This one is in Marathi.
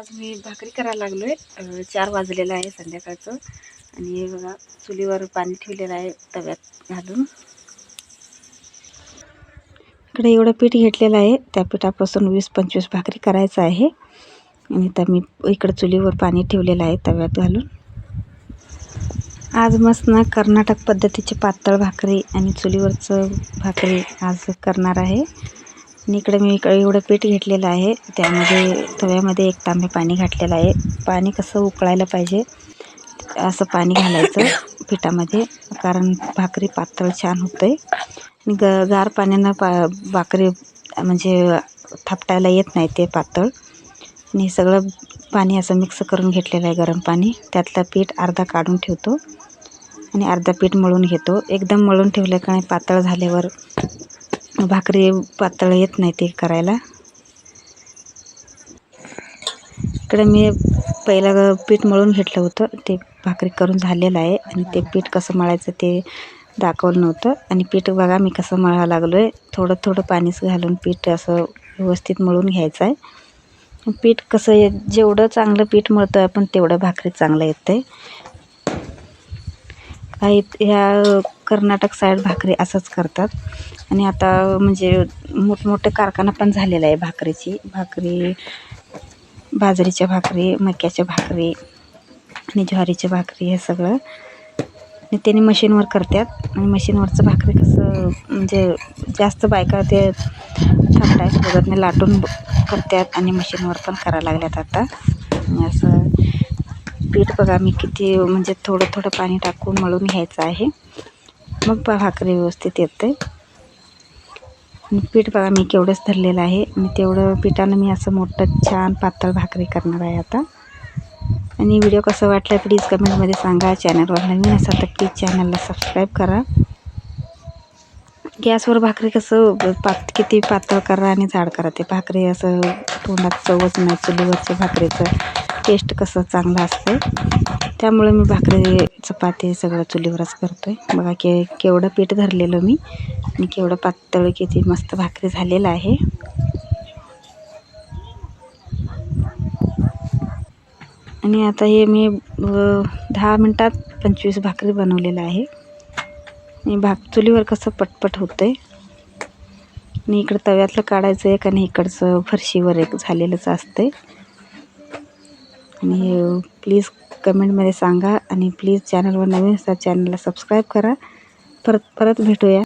आज मी भाकरी करायला लागलो आहे चार वाजलेलं आहे संध्याकाळचं. आणि बघा चुलीवर पाणी ठेवलेलं आहे तव्यात घालून. इकडे एवढं पीठ घेतलेलं आहे. त्या पिठापासून वीस पंचवीस भाकरी करायचं आहे. आणि तर मी इकडं चुलीवर पाणी ठेवलेलं आहे तव्यात घालून. आज मस्त ना कर्नाटक पद्धतीची पातळ भाकरी आणि चुलीवरचं भाकरी आज करणार आहे. आणि इकडे मी इकडे एवढं पीठ घेतलेलं आहे. त्यामध्ये तव्यामध्ये एक तांबे पाणी घातलेलं आहे. पाणी कसं उकळायला पाहिजे असं पाणी घालायचं पिठामध्ये कारण भाकरी पातळ छान होतं आहे आणि ग गार पाण्यानं पा भाकरी म्हणजे थापटायला येत नाही ते पातळ. आणि हे सगळं पाणी असं मिक्स करून घेतलेलं आहे गरम पाणी. त्यातलं पीठ अर्धा काढून ठेवतो. आणि अर्धा पीठ मळून घेतो. एकदम मळून ठेवलं का पातळ झाल्यावर भाकरी पातळ येत नाही ते करायला. इकडे मी पहिला पीठ मळून घेतलं होतं. ते भाकरी करून झालेलं आहे आणि ते पीठ कसं मळायचं ते दाखवलं नव्हतं. आणि पीठ बघा मी कसं मळायला लागलो आहे थोडं थोडं पाणीच घालून पीठ असं व्यवस्थित मळून घ्यायचं आहे. पीठ कसं जेवढं चांगलं पीठ मळतो आहे आपण तेवढं भाकरी चांगलं येतं आहे काही ह्या कर्नाटक साईड भाकरी असंच करतात. आणि आता म्हणजे मोठमोठे कारखाना पण झालेला आहे भाकरीची. भाकरी बाजरीच्या भाकरी मक्याच्या भाकरी आणि ज्वारीच्या भाकरी हे सगळं. आणि त्यांनी मशीनवर करतात. आणि मशीनवरचं भाकरी कसं म्हणजे जास्त बायका ते थापटायचं बघत नाही. लाटून ब- करतात आणि मशीनवर पण करायला लागल्यात आता. असं पीठ बघा मी किती म्हणजे थोडं थोडं पाणी टाकून मळून घ्यायचं आहे. मग भाकरी व्यवस्थित येते. पीठ बघा मी केवढंच धरलेलं आहे. आणि तेवढं पिठानं मी असं मोठं छान पातळ भाकरी करणार आहे आता. आणि व्हिडिओ कसं वाटला प्लीज कमेंटमध्ये सांगा. चॅनलवर नवीन असाल तर प्लीज चॅनलला सबस्क्राईब करा. गॅसवर भाकरी कसं पात किती पातळ करा आणि जाड करा. ते भाकरी असं तोंडात चवच नाही चुलीवरचं भाकरीचं. टेस्ट कसं चांगलं असतं त्यामुळे मी भाकरी चपाती सगळं चुलीवरच करतो आहे बघा के केवढं पीठ धरलेलं मी. आणि केवढं पातळ किती मस्त भाकरी झालेलं आहे. आणि आता हे मी दहा मिनटात पंचवीस भाकरी बनवलेलं आहे. आणि भाक चुलीवर कसं पटपट होतं आहे आणि इकडं तव्यातलं काढायचं एक आणि इकडचं फरशीवर एक झालेलंच असतं आहे आणि प्लीज कमेंटमध्ये सांगा आणि प्लीज चॅनलवर नवीन असतात चॅनलला सबस्क्राईब करा. परत परत भेटूया.